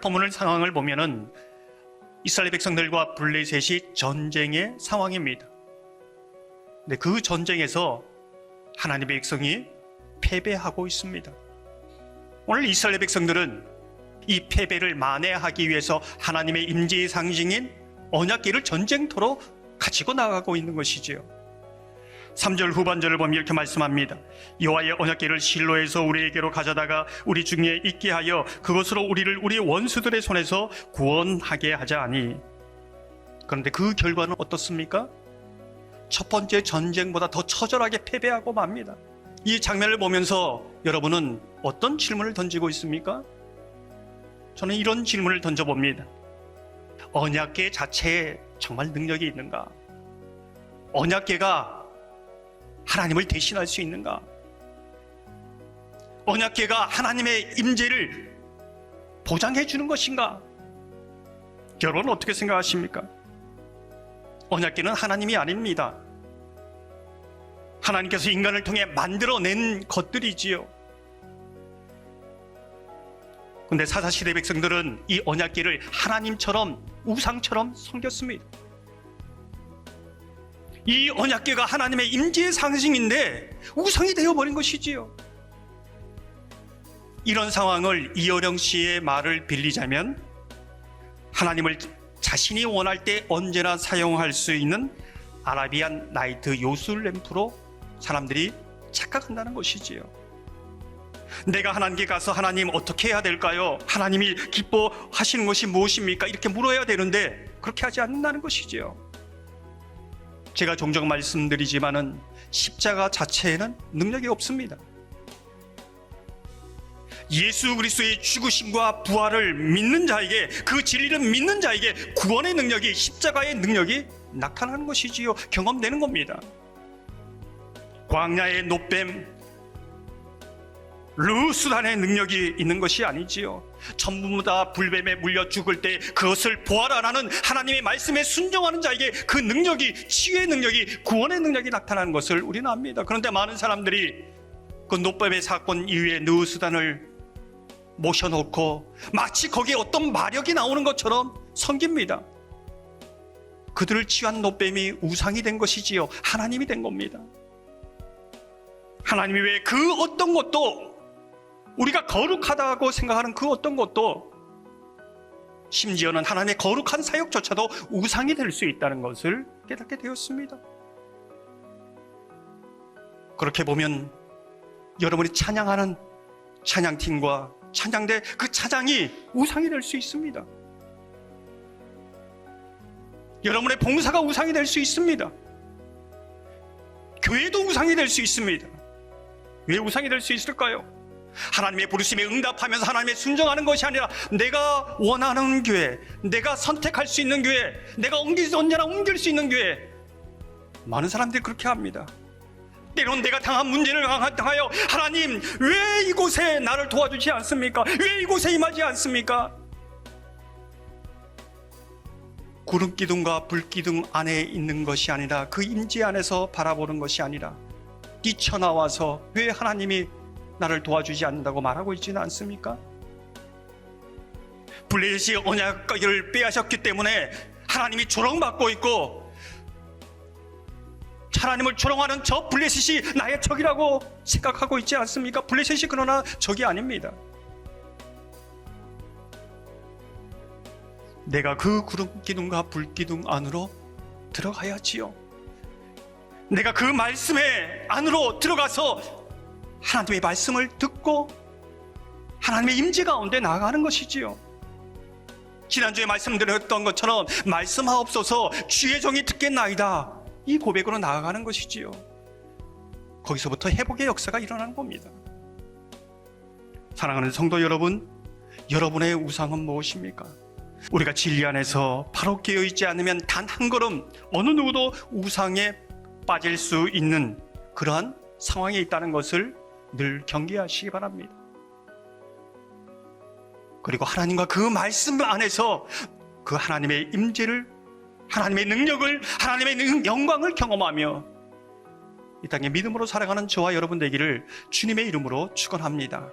본문을 상황을 보면은 이스라엘 백성들과 블레셋이 전쟁의 상황입니다. 근데 그 전쟁에서 하나님의 백성이 패배하고 있습니다. 오늘 이스라엘 백성들은 이 패배를 만회하기 위해서 하나님의 임재의 상징인 언약궤를 전쟁터로 가지고 나가고 있는 것이지요. 3절 후반절을 보면 이렇게 말씀합니다. 여호와의 언약궤를 실로에서 우리에게로 가져다가 우리 중에 있게 하여 그것으로 우리를 우리 원수들의 손에서 구원하게 하자니. 그런데 그 결과는 어떻습니까? 첫 번째 전쟁보다 더 처절하게 패배하고 맙니다. 이 장면을 보면서 여러분은 어떤 질문을 던지고 있습니까? 저는 이런 질문을 던져봅니다. 언약계 자체에 정말 능력이 있는가? 언약계가 하나님을 대신할 수 있는가? 언약계가 하나님의 임재를 보장해 주는 것인가? 여러분 어떻게 생각하십니까? 언약계는 하나님이 아닙니다. 하나님께서 인간을 통해 만들어낸 것들이지요. 근데 사사시대 백성들은 이 언약계를 하나님처럼 우상처럼 섬겼습니다. 이 언약계가 하나님의 임재의 상징인데 우상이 되어버린 것이지요. 이런 상황을 이어령 씨의 말을 빌리자면 하나님을 자신이 원할 때 언제나 사용할 수 있는 아라비안 나이트 요술 램프로 사람들이 착각한다는 것이지요. 내가 하나님께 가서 하나님 어떻게 해야 될까요? 하나님이 기뻐하시는 것이 무엇입니까? 이렇게 물어야 되는데 그렇게 하지 않는다는 것이지요. 제가 종종 말씀드리지만은 십자가 자체에는 능력이 없습니다. 예수 그리스도의 죽으심과 부활을 믿는 자에게 그 진리를 믿는 자에게 구원의 능력이 십자가의 능력이 나타나는 것이지요. 경험되는 겁니다. 광야의 노뱀 루스단의 능력이 있는 것이 아니지요. 전부 다 불뱀에 물려 죽을 때 그것을 보아라라는 하나님의 말씀에 순종하는 자에게 그 능력이 치유의 능력이 구원의 능력이 나타나는 것을 우리는 압니다. 그런데 많은 사람들이 그 노뱀의 사건 이후에 누수단을 모셔놓고 마치 거기에 어떤 마력이 나오는 것처럼 섬깁니다. 그들을 치유한 노뱀이 우상이 된 것이지요. 하나님이 된 겁니다. 하나님이 왜 그 어떤 것도 우리가 거룩하다고 생각하는 그 어떤 것도 심지어는 하나님의 거룩한 사역조차도 우상이 될 수 있다는 것을 깨닫게 되었습니다. 그렇게 보면 여러분이 찬양하는 찬양팀과 찬양대 그 찬양이 우상이 될 수 있습니다. 여러분의 봉사가 우상이 될 수 있습니다. 교회도 우상이 될 수 있습니다. 왜 우상이 될 수 있을까요? 하나님의 부르심에 응답하면서 하나님의 순종하는 것이 아니라 내가 원하는 교회, 내가 선택할 수 있는 교회, 내가 옮길 수 언제나 옮길 수 있는 교회. 많은 사람들이 그렇게 합니다. 때론 내가 당한 문제를 당하여 하나님 왜 이곳에 나를 도와주지 않습니까? 왜 이곳에 임하지 않습니까? 구름 기둥과 불 기둥 안에 있는 것이 아니라 그 임재 안에서 바라보는 것이 아니라 뛰쳐나와서 왜 하나님이 나를 도와주지 않는다고 말하고 있지는 않습니까? 블레셋이 언약을 빼앗았기 때문에 하나님이 조롱받고 있고 하나님을 조롱하는 저 블레셋이 나의 적이라고 생각하고 있지 않습니까? 블레셋이 그러나 적이 아닙니다. 내가 그 구름 기둥과 불 기둥 안으로 들어가야지요. 내가 그 말씀의 안으로 들어가서 하나님의 말씀을 듣고 하나님의 임재 가운데 나아가는 것이지요. 지난주에 말씀드렸던 것처럼 말씀하옵소서 주의 종이 듣겠나이다. 이 고백으로 나아가는 것이지요. 거기서부터 회복의 역사가 일어나는 겁니다. 사랑하는 성도 여러분, 여러분의 우상은 무엇입니까? 우리가 진리 안에서 바로 깨어 있지 않으면 단 한 걸음 어느 누구도 우상에 빠질 수 있는 그러한 상황에 있다는 것을 늘 경계하시기 바랍니다. 그리고 하나님과 그 말씀 안에서 그 하나님의 임재를 하나님의 능력을 하나님의 능- 영광을 경험하며 이 땅에 믿음으로 살아가는 저와 여러분 되기를 주님의 이름으로 축원합니다.